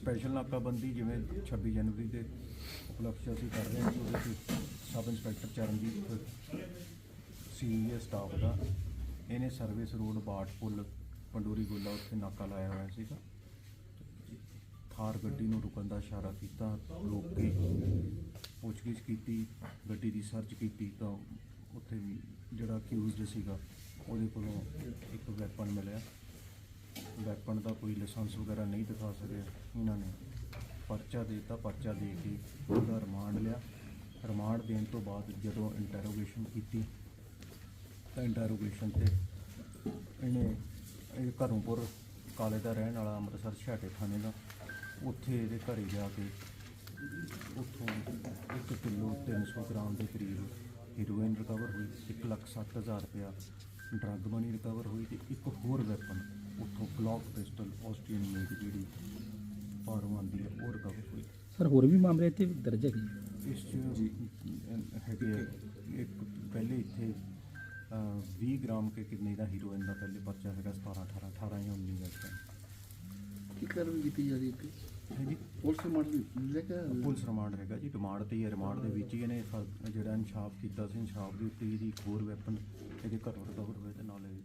Special ਨਾਕਾਬੰਦੀ ਜਿਵੇਂ 26 ਜਨਵਰੀ ਦੇ ਉਪਲਕਸ਼ 'ਚ ਅਸੀਂ ਕਰ ਰਹੇ ਹਾਂ ਕਿ ਉਹਦੇ 'ਚ sub inspector Charanjit senior staff ਦਾ। ਇਹਨੇ ਸਰਵਿਸ ਰੋਡ ਬਾਟ ਪੁੱਲ, ਪੰਡੂਰੀ ਗੋਲਾ ਉੱਥੇ ਨਾਕਾ ਲਾਇਆ ਹੋਇਆ ਸੀਗਾ। ਥਾਰ ਗੱਡੀ ਨੂੰ ਰੁਕਣ ਦਾ ਇਸ਼ਾਰਾ ਕੀਤਾ, ਰੋਕ ਕੇ ਪੁੱਛਗਿੱਛ ਕੀਤੀ, ਗੱਡੀ ਦੀ ਸਰਚ ਕੀਤੀ ਤਾਂ ਉੱਥੇ ਜਿਹੜਾ ਅਕਿਊਜ਼ਡ ਸੀਗਾ, ਉਹਦੇ ਕੋਲੋਂ ਇੱਕ ਵੈਪਨ ਮਿਲਿਆ। ਵੈਪਨ ਦਾ ਕੋਈ ਲਾਇਸੈਂਸ ਵਗੈਰਾ ਨਹੀਂ ਦਿਖਾ ਸਕੇ ਇਹਨਾਂ ਨੇ ਪਰਚਾ ਦੇਤਾ, ਪਰਚਾ ਦੇ ਕੇ ਉਹਦਾ ਰਿਮਾਂਡ ਲਿਆ। ਰਿਮਾਂਡ ਦੇਣ ਤੋਂ ਬਾਅਦ ਜਦੋਂ ਇੰਟਰੋਗੇਸ਼ਨ ਕੀਤੀ, ਤਾਂ ਇੰਟਰੋਗੇਸ਼ਨ ਤੇ ਇਹਨੇ, ਇਹ ਘਰੋਂਪੁਰ ਕਾਲੇ ਦਾ ਰਹਿਣ ਵਾਲਾ ਅੰਮ੍ਰਿਤਸਰ ਛਾਟੇ ਥਾਣੇ ਦਾ, ਉੱਥੇ ਇਹਦੇ ਘਰੇ ਜਾ ਕੇ ਉੱਥੋਂ 1 ਕਿਲੋ 300 ਗ੍ਰਾਮ ਦੇ ਕਰੀਬ ਹੀਰੋਇਨ ਰਿਕਵਰ ਹੋਈ, ਇੱਕ ਲੱਖ ਸੱਠ ਹਜ਼ਾਰ ਰੁਪਇਆ ਡਰੱਗ ਮਨੀ ਰਿਕਵਰ ਹੋਈ ਤੇ ਇੱਕ ਹੋਰ ਵੈਪਨ ਉੱਥੋਂ ਗਲੌਕ ਪਿਸਟਲ ਆਸਟ੍ਰੀਅਨ ਮੇਡ ਜਿਹੜੀ ਬਾਹਰੋਂ ਆਉਂਦੀ ਹੈ ਉਹ ਰਿਕਵਰ ਹੋਈ। ਸਰ ਹੋਰ ਵੀ ਮਾਮਲੇ ਇੱਥੇ ਦਰਜ ਹੈਗੇ? ਇਸ 'ਚ ਹੈਗੇ ਆ, ਇੱਕ ਪਹਿਲੇ ਇੱਥੇ ਅਹ, 20 ਗ੍ਰਾਮ ਕੇ ਕਿੰਨੇ ਦਾ ਹੀਰੋਇਨ ਦਾ ਪਹਿਲੇ ਪਰਚਾ ਹੈਗਾ 17 18 18 ਜਾਂ 19 ਦਾ। ਕੀ ਕਾਰਵਾਈ ਕੀਤੀ ਜਾ ਰਹੀ ਹੈ ਹੈ ਜੀ ਪੁਲਿਸ ਮਾਡਲ ਲੈ ਕੇ ਪੁਲਿਸ ਰਿਮਾਂਡ ਹੈਗਾ ਜੀ ਰਿਮਾਂਡ ਤੇ ਹੀ ਹੈ ਰਿਮਾਂਡ ਦੇ ਵਿੱਚ ਹੀ ਇਹਨੇ ਫ- ਜਿਹੜਾ ਇਨਸ਼ਾਫ ਕੀਤਾ ਸੀ ਇਨਸ਼ਾਫ ਦੇ ਉੱਤੇ ਇਹਦੀ ਇੱਕ ਹੋਰ ਵੈਪਨ ਇਹਦੇ ਘਰੋਂ ਰਿਕਵਰ ਹੋਇਆ ਤੇ ਨਾਲ ਇਹ